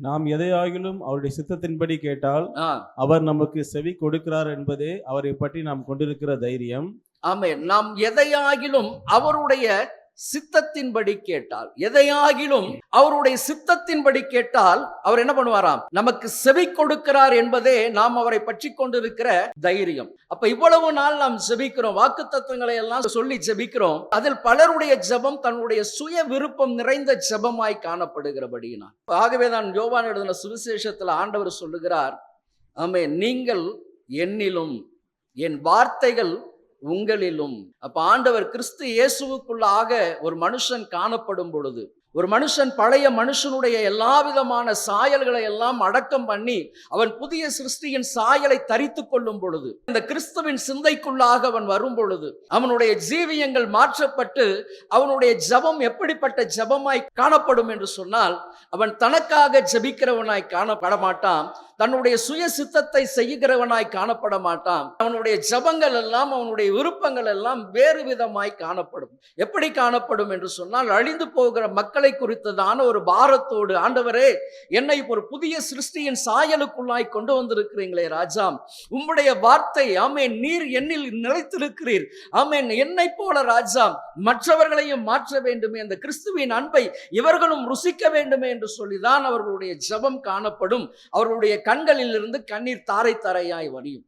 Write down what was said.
நாம் எதையாகிலும் அவருடைய சித்தத்தின்படி கேட்டால் அவர் நமக்கு செவி கொடுக்கிறார் என்பதே அவரை பற்றி நாம் கொண்டிருக்கிற தைரியம். ஆமென். நாம் எதையாகிலும் அவருடைய சித்தத்தின்படி கேட்டால் எதையாகிலும் அவருடைய சித்தத்தின்படி கேட்டால் அவர் என்ன பண்ணுவாராம்? நமக்கு செவி கொடுக்கிறார் என்பதே நாம் அவரை பற்றி கொண்டிருக்கிற தைரியம். அப்ப இவ்வளவு நாள் நாம் ஜெபிக்கிறோம் வாக்கு தத்துவங்களை எல்லாம் சொல்லி ஜெபிக்கிறோம் அதில் பலருடைய ஜெபம் தன்னுடைய சுய விருப்பம் நிறைந்த ஜெபமாய் காணப்படுகிறபடியினால். ஆகவே தான் யோவான் எழுதின சுவிசேஷத்தில் ஆண்டவர் சொல்லுகிறார் ஆமே நீங்கள் என்னிலும் என் வார்த்தைகள் உங்களிலும். அப்ப ஆண்டவர் கிறிஸ்து இயேசுவுக்குள்ளாக ஒரு மனுஷன் காணப்படும் பொழுது ஒரு மனுஷன் பழைய மனுஷனுடைய எல்லா விதமான சாயல்களை எல்லாம் அடக்கம் பண்ணி அவன் புதிய சிருஷ்டியின் சாயலை தரித்து கொள்ளும் பொழுது இந்த கிறிஸ்துவின் சிந்தைக்குள்ளாக அவன் வரும் பொழுது அவனுடைய ஜீவியங்கள் மாற்றப்பட்டு அவனுடைய ஜெபம் எப்படிப்பட்ட ஜெபமாய் காணப்படும் என்று சொன்னால் அவன் தனக்காக ஜெபிக்கிறவனாய் காணப்பட மாட்டான் தன்னுடைய சுய சித்தத்தை செய்கிறவனாய் காணப்பட மாட்டான் அவனுடைய ஜபங்கள் எல்லாம் அவனுடைய விருப்பங்கள் எல்லாம் வேறு விதமாய் காணப்படும். எப்படி காணப்படும் என்று சொன்னால் அழிந்து போகிற மக்களை குறித்ததான ஒரு பாரத்தோடு ஆண்டவரே என்னை ஒரு புதிய சிருஷ்டியின் சாயலுக்குள்ளாய் கொண்டு வந்திருக்கிறீங்களே ராஜா. உம்முடைய வார்த்தை ஆமேன் நீர் என்னில் நிலைத்திருக்கிறீர். ஆமேன் என்னை போல ராஜா. மற்றவர்களையும் மாற்ற வேண்டுமே அந்த கிறிஸ்துவின் அன்பை இவர்களும் ருசிக்க வேண்டுமே என்று சொல்லிதான் அவர்களுடைய ஜெபம் காணப்படும். அவர்களுடைய கண்களிலிருந்து கண்ணீர் தாரை தாரையாய் வடியும்.